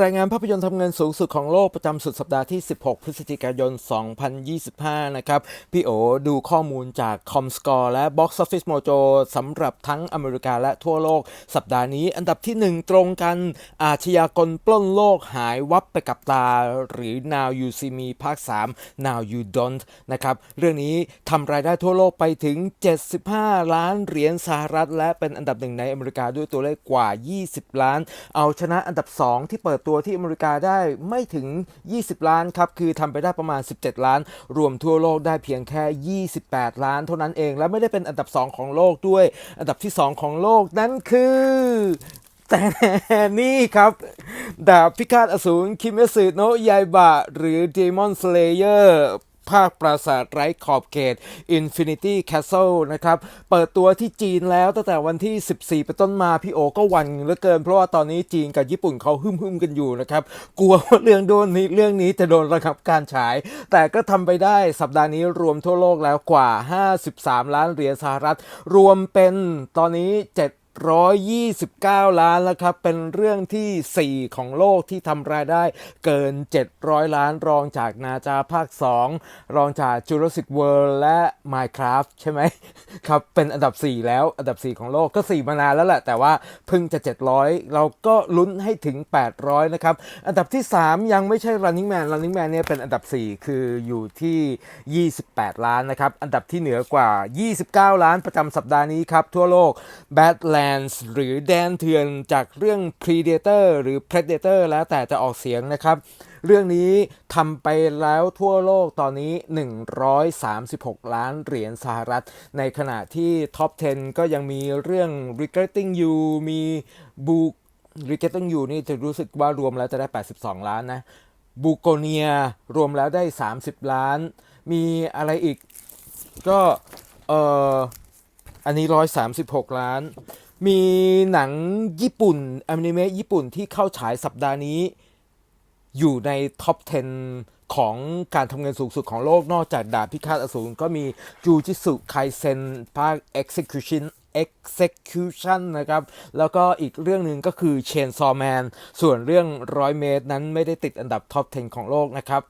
รายงานภาพยนตร์ทำเงินสูงสุดของโลกประจำสุดสัปดาห์ที่ 16 พฤศจิกายน 2025 นะครับ พี่โอดูข้อมูลจาก ComScore และ Box Office Mojo สำหรับทั้งอเมริกาและทั่วโลก สัปดาห์นี้อันดับที่ 1 ตรงกัน อาชญากรปล้นโลกหายวับไปกับตา หรือ Now You See Me ภาค 3 Now You Don't นะครับ เรื่องนี้ทำรายได้ทั่วโลกไปถึง 75 ล้านเหรียญสหรัฐ และเป็นอันดับหนึ่งในอเมริกาด้วยตัวเลขกว่า 20 ล้าน เอาชนะอันดับ 2 ที่เปิดตัวที่อเมริกาได้ไม่ถึง 20 ล้านครับ คือทำไปได้ประมาณ 17 ล้าน รวมทั่วโลกได้เพียงแค่ 28 ล้านเท่านั้นเอง และไม่ได้เป็นอันดับ 2 ของโลกด้วย อันดับที่ 2 ของโลกนั้นคือแต่นี่ครับดาบพิฆาตอสูรคิเมสึโนะยายบะ หรือ Demon Slayer ภาคปราสาทไร้ขอบเขต Infinity Castle นะครับ เปิดตัวที่จีนแล้วตั้งแต่วันที่ 14 เป็นต้นมา พี่โอก็วันเหลือเกิน เพราะว่าตอนนี้จีนกับญี่ปุ่นเขาหึ่มๆกันอยู่นะครับ กลัวว่าเรื่องโดนนี้เรื่องนี้จะโดนระงับการฉาย แต่ก็ทำไปได้สัปดาห์นี้รวมทั่วโลกแล้วกว่า 53 ล้านเหรียญสหรัฐ รวมเป็นตอนนี้ 7 129 ล้านแล้วครับ เป็นเรื่องทีสี่ 4 ของโลกที่ทำรายได้เกิน 700 ล้านรองจากนาจาภาค 2 รองจาก Jurassic World และ Minecraft ใช่ไหมครับ เป็นอันดับ 4 แล้วอันดับ 4 ของโลกก็ 4 มานานแล้วแหละ แต่ว่าเพิ่งจะ 700 เราก็ลุ้นให้ถึง 800 นะครับ อันดับที่ 3 ยังไม่ใช่ Running Man Running Man เนี่ยเป็นอันดับ 4 คืออยู่ที่ 28 ล้านนะครับ อันดับที่เหนือกว่า 29 ล้านประจำสัปดาห์นี้ครับทั่วโลก Badlands หรือแดนเถื่อนจากเรื่อง Predator หรือ Predator แล้วแต่จะออกเสียงนะครับ เรื่องนี้ทำไปแล้วทั่วโลกตอนนี้ 136 ล้านเหรียญสหรัฐ ในขณะที่ท็อป 10 ก็ยังมีเรื่อง Regretting You มีบู Regretting You นี่จะรู้สึกว่ารวมแล้วจะได้ 82 ล้านนะบูโกเนียรวมแล้วได้ 30 ล้าน มีอะไรอีกก็เอออันนี้ 136 ล้าน มีหนังญี่ปุ่นอนิเมะญี่ปุ่นที่เข้าฉายสัปดาห์นี้ อยู่ในท็อป 10 ของการทำเงินสูงสุดของโลกนอกจากดาบพิฆาตอสูรก็มีจูจิสุไคเซนภาค Execution Execution นะครับ แล้วก็อีกเรื่องหนึ่งก็คือ Chainsaw Man ส่วนเรื่องร้อยเมตรนั้นไม่ได้ติดอันดับท็อป 10 ของโลกนะครับ